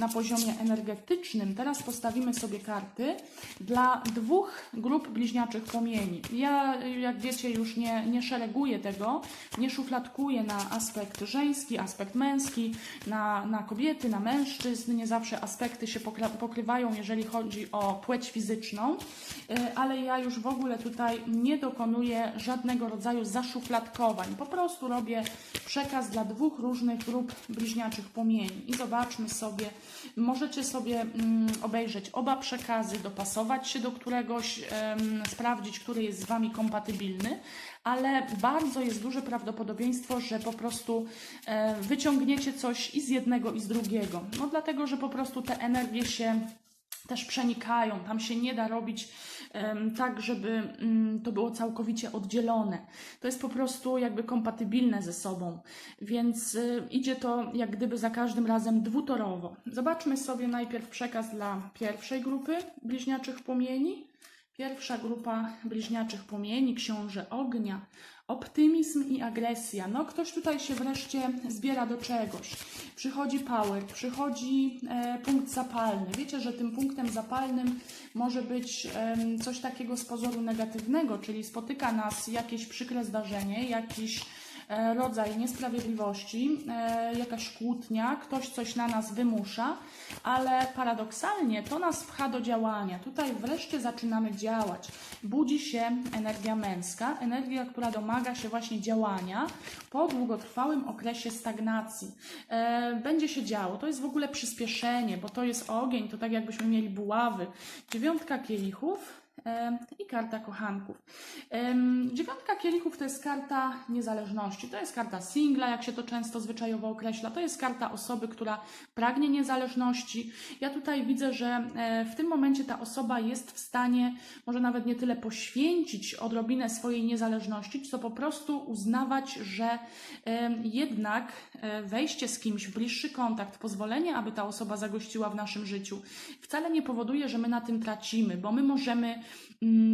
na poziomie energetycznym. Teraz postawimy sobie karty dla dwóch grup bliźniaczych płomieni. Ja, jak wiecie, już nie, nie szereguję tego, nie szufladkuję na aspekt żeński, aspekt męski, na, na kobiety, na mężczyzn. Nie zawsze aspekty się pokrywają, jeżeli chodzi o płeć fizyczną, Y, ale ja już w ogóle tutaj nie dokonuję żadnego rodzaju zaszufladkowań. Po prostu robię przekaz dla dwóch różnych grup bliźniaczych płomieni. I zobaczmy sobie, możecie sobie mm, obejrzeć oba przekazy, dopasować się do któregoś, sprawdzić, który jest z Wami kompatybilny, ale bardzo jest duże prawdopodobieństwo, że po prostu e, wyciągniecie coś i z jednego, i z drugiego. No dlatego, że po prostu te energie się też przenikają. Tam się nie da robić tak, żeby mm, to było całkowicie oddzielone. To jest po prostu jakby kompatybilne ze sobą, więc y, idzie to jak gdyby za każdym razem dwutorowo. Zobaczmy sobie najpierw przekaz dla pierwszej grupy bliźniaczych płomieni. Pierwsza grupa bliźniaczych płomieni, książę ognia, optymizm i agresja. No, ktoś tutaj się wreszcie zbiera do czegoś. Przychodzi power, przychodzi e, punkt zapalny. Wiecie, że tym punktem zapalnym może być em, coś takiego z pozoru negatywnego, czyli spotyka nas jakieś przykre zdarzenie, jakiś e, rodzaj niesprawiedliwości, e, jakaś kłótnia, ktoś coś na nas wymusza, ale paradoksalnie to nas pcha do działania. Tutaj wreszcie zaczynamy działać. Budzi się energia męska, energia, która domaga się właśnie działania po długotrwałym okresie stagnacji. E, będzie się działo. To jest w ogóle przyspieszenie, bo to jest ogień, to tak jakbyśmy mieli buławy. Dziewiątka kielichów. I karta kochanków. Dziewiątka kielichów to jest karta niezależności. To jest karta singla, jak się to często zwyczajowo określa. To jest karta osoby, która pragnie niezależności. Ja tutaj widzę, że e, w tym momencie ta osoba jest w stanie może nawet nie tyle poświęcić odrobinę swojej niezależności, co po prostu uznawać, że jednak e, wejście z kimś w bliższy kontakt, pozwolenie, aby ta osoba zagościła w naszym życiu, wcale nie powoduje, że my na tym tracimy, bo my możemy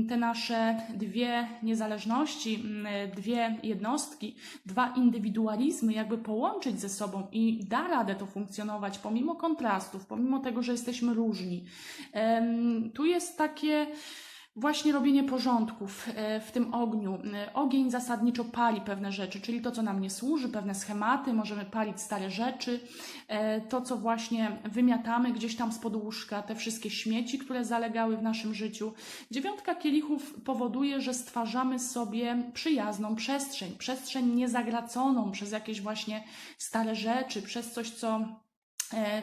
te nasze dwie niezależności, mm, dwie jednostki, dwa indywidualizmy jakby połączyć ze sobą i da radę to funkcjonować pomimo kontrastów, pomimo tego, że jesteśmy różni. Tu jest takie właśnie robienie porządków e, w tym ogniu. E, Ogień zasadniczo pali pewne rzeczy, czyli to, co nam nie służy, pewne schematy, możemy palić stare rzeczy, e, to, co właśnie wymiatamy gdzieś tam spod łóżka, te wszystkie śmieci, które zalegały w naszym życiu. Dziewiątka kielichów powoduje, że stwarzamy sobie przyjazną przestrzeń, przestrzeń niezagraconą przez jakieś właśnie stare rzeczy, przez coś, co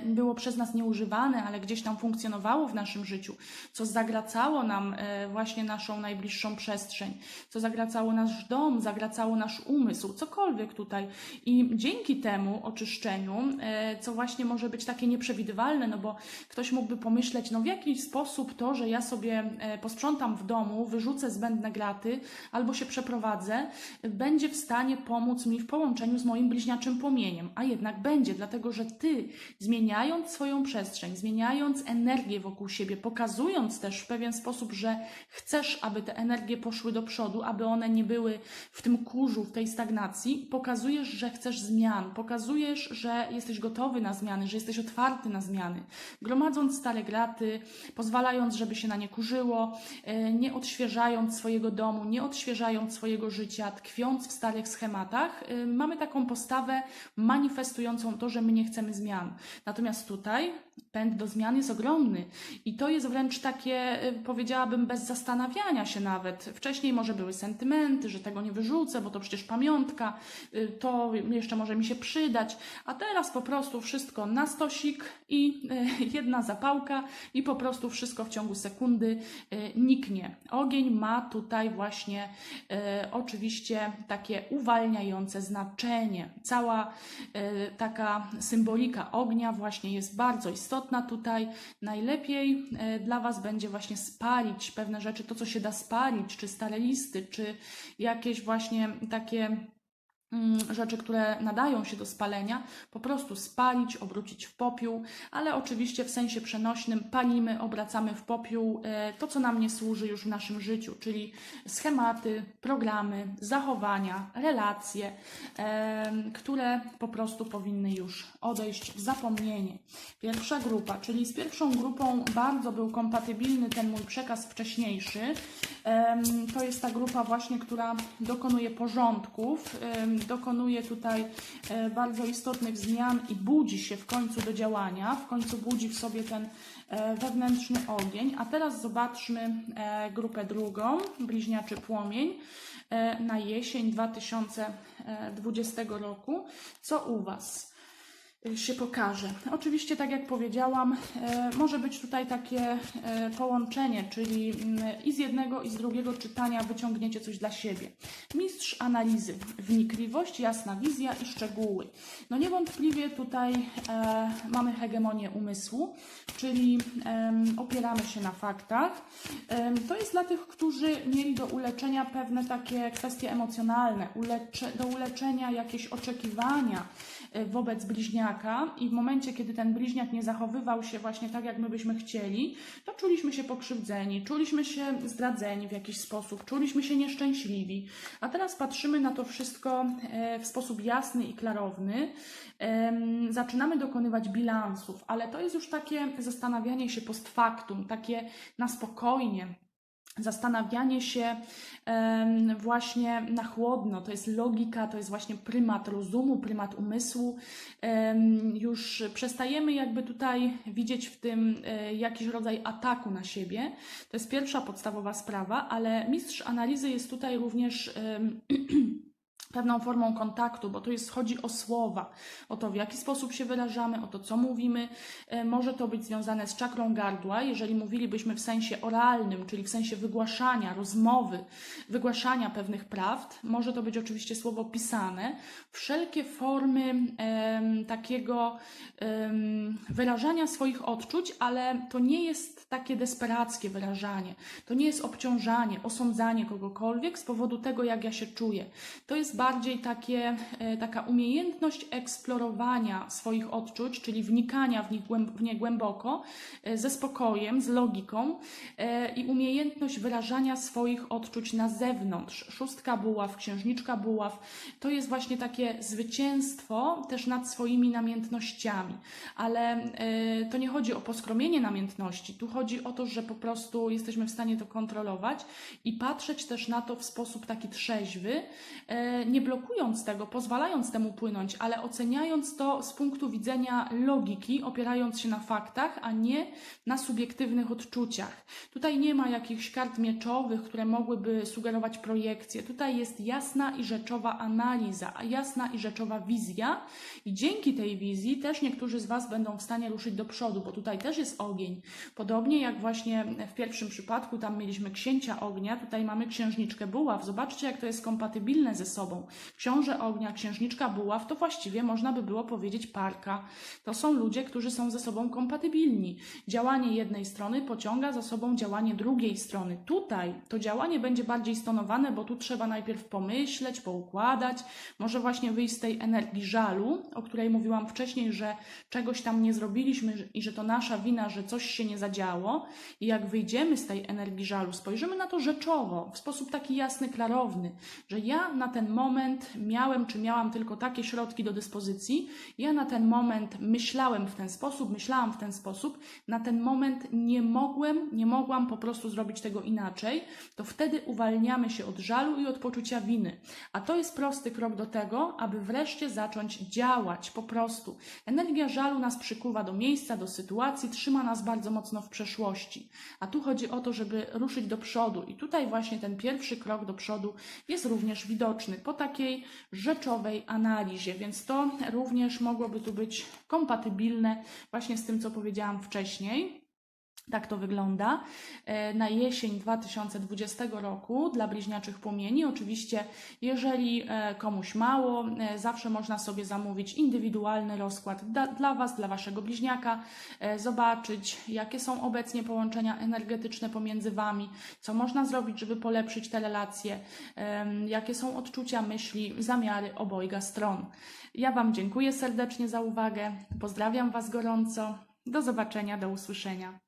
było przez nas nieużywane, ale gdzieś tam funkcjonowało w naszym życiu, co zagracało nam e, właśnie naszą najbliższą przestrzeń, co zagracało nasz dom, zagracało nasz umysł, cokolwiek tutaj. I dzięki temu oczyszczeniu, e, co właśnie może być takie nieprzewidywalne, no bo ktoś mógłby pomyśleć, no w jaki sposób to, że ja sobie e, posprzątam w domu, wyrzucę zbędne graty albo się przeprowadzę, będzie w stanie pomóc mi w połączeniu z moim bliźniaczym płomieniem. A jednak będzie, dlatego że ty, zmieniając swoją przestrzeń, zmieniając energię wokół siebie, pokazując też w pewien sposób, że chcesz, aby te energie poszły do przodu, aby one nie były w tym kurzu, w tej stagnacji, pokazujesz, że chcesz zmian, pokazujesz, że jesteś gotowy na zmiany, że jesteś otwarty na zmiany. Gromadząc stare graty, pozwalając, żeby się na nie kurzyło, e, nie odświeżając swojego domu, nie odświeżając swojego życia, tkwiąc w starych schematach, e, mamy taką postawę manifestującą to, że my nie chcemy zmian. Natomiast tutaj pęd do zmian jest ogromny i to jest wręcz takie, y, powiedziałabym, bez zastanawiania się nawet. Wcześniej może były sentymenty, że tego nie wyrzucę, bo to przecież pamiątka, y, to jeszcze może mi się przydać, a teraz po prostu wszystko na stosik i y, jedna zapałka i po prostu wszystko w ciągu sekundy niknie. Ogień ma tutaj właśnie oczywiście takie uwalniające znaczenie. Cała taka symbolika ognia właśnie jest bardzo istotna tutaj. Najlepiej e, dla Was będzie właśnie spalić pewne rzeczy, to co się da spalić, czy stare listy, czy jakieś właśnie takie rzeczy, które nadają się do spalenia, po prostu spalić, obrócić w popiół, ale oczywiście w sensie przenośnym palimy, obracamy w popiół e, to, co nam nie służy już w naszym życiu, czyli schematy, programy, zachowania, relacje, em, które po prostu powinny już odejść w zapomnienie. Pierwsza grupa, czyli z pierwszą grupą bardzo był kompatybilny ten mój przekaz wcześniejszy. To jest ta grupa właśnie, która dokonuje porządków, dokonuje tutaj e, bardzo istotnych zmian i budzi się w końcu do działania, w końcu budzi w sobie ten e, wewnętrzny ogień. A teraz zobaczmy e, grupę drugą, bliźniaczy płomień na jesień 2020 roku. Co u Was? Się pokaże. Oczywiście, tak jak powiedziałam, e, może być tutaj takie e, połączenie, czyli mm, i z jednego, i z drugiego czytania wyciągniecie coś dla siebie. Mistrz analizy, wnikliwość, jasna wizja i szczegóły. No niewątpliwie tutaj e, mamy hegemonię umysłu, czyli opieramy się na faktach. To jest dla tych, którzy mieli do uleczenia pewne takie kwestie emocjonalne, do uleczenia jakieś oczekiwania wobec bliźniaka i w momencie, kiedy ten bliźniak nie zachowywał się właśnie tak, jak my byśmy chcieli, to czuliśmy się pokrzywdzeni, czuliśmy się zdradzeni w jakiś sposób, czuliśmy się nieszczęśliwi. A teraz patrzymy na to wszystko e, w sposób jasny i klarowny. Zaczynamy dokonywać bilansów, ale to jest już takie zastanawianie się post factum, takie na spokojnie, zastanawianie się właśnie na chłodno, to jest logika, to jest właśnie prymat rozumu, prymat umysłu. Już przestajemy jakby tutaj widzieć w tym e, jakiś rodzaj ataku na siebie. To jest pierwsza podstawowa sprawa, ale mistrz analizy jest tutaj również pewną formą kontaktu, bo to jest, chodzi o słowa, o to, w jaki sposób się wyrażamy, o to, co mówimy. E, Może to być związane z czakrą gardła, jeżeli mówilibyśmy w sensie oralnym, czyli w sensie wygłaszania, rozmowy, wygłaszania pewnych prawd. Może to być oczywiście słowo pisane. Wszelkie formy em, takiego em, wyrażania swoich odczuć, ale to nie jest takie desperackie wyrażanie. To nie jest obciążanie, osądzanie kogokolwiek z powodu tego, jak ja się czuję. To jest bardziej takie, e, taka umiejętność eksplorowania swoich odczuć, czyli wnikania w, nich w nie głęboko, e, ze spokojem, z logiką e, i umiejętność wyrażania swoich odczuć na zewnątrz. Szóstka buław, księżniczka buław, to jest właśnie takie zwycięstwo też nad swoimi namiętnościami. Ale to nie chodzi o poskromienie namiętności, tu chodzi o to, że po prostu jesteśmy w stanie to kontrolować i patrzeć też na to w sposób taki trzeźwy, nie blokując tego, pozwalając temu płynąć, ale oceniając to z punktu widzenia logiki, opierając się na faktach, a nie na subiektywnych odczuciach. Tutaj nie ma jakichś kart mieczowych, które mogłyby sugerować projekcję. Tutaj jest jasna i rzeczowa analiza, a jasna i rzeczowa wizja i dzięki tej wizji też niektórzy z Was będą w stanie ruszyć do przodu, bo tutaj też jest ogień. Podobnie jak właśnie w pierwszym przypadku, tam mieliśmy księcia ognia, tutaj mamy księżniczkę buław. Zobaczcie, jak to jest kompatybilne ze sobą. Książę ognia, księżniczka buław, to właściwie można by było powiedzieć parka. To są ludzie, którzy są ze sobą kompatybilni. Działanie jednej strony pociąga za sobą działanie drugiej strony. Tutaj to działanie będzie bardziej stonowane, bo tu trzeba najpierw pomyśleć, poukładać, może właśnie wyjść z tej energii żalu, o której mówiłam wcześniej, że czegoś tam nie zrobiliśmy i że to nasza wina, że coś się nie zadziało. I jak wyjdziemy z tej energii żalu, spojrzymy na to rzeczowo, w sposób taki jasny, klarowny, że ja na ten moment miałem czy miałam tylko takie środki do dyspozycji, ja na ten moment myślałem w ten sposób, myślałam w ten sposób, na ten moment nie mogłem, nie mogłam po prostu zrobić tego inaczej, to wtedy uwalniamy się od żalu i od poczucia winy. A to jest prosty krok do tego, aby wreszcie zacząć działać po prostu. Energia żalu nas przykuwa do miejsca, do sytuacji, trzyma nas bardzo mocno w przeszłości. A tu chodzi o to, żeby ruszyć do przodu. I tutaj właśnie ten pierwszy krok do przodu jest również widoczny po takiej rzeczowej analizie, więc to również mogłoby tu być kompatybilne właśnie z tym, co powiedziałam wcześniej. Tak to wygląda e, na jesień 2020 roku dla bliźniaczych płomieni. Oczywiście, jeżeli e, komuś mało, e, zawsze można sobie zamówić indywidualny rozkład dla Was, dla Waszego bliźniaka, zobaczyć, jakie są obecnie połączenia energetyczne pomiędzy Wami, co można zrobić, żeby polepszyć te relacje, jakie są odczucia, myśli, zamiary obojga stron. Ja Wam dziękuję serdecznie za uwagę, pozdrawiam Was gorąco. Do zobaczenia, do usłyszenia.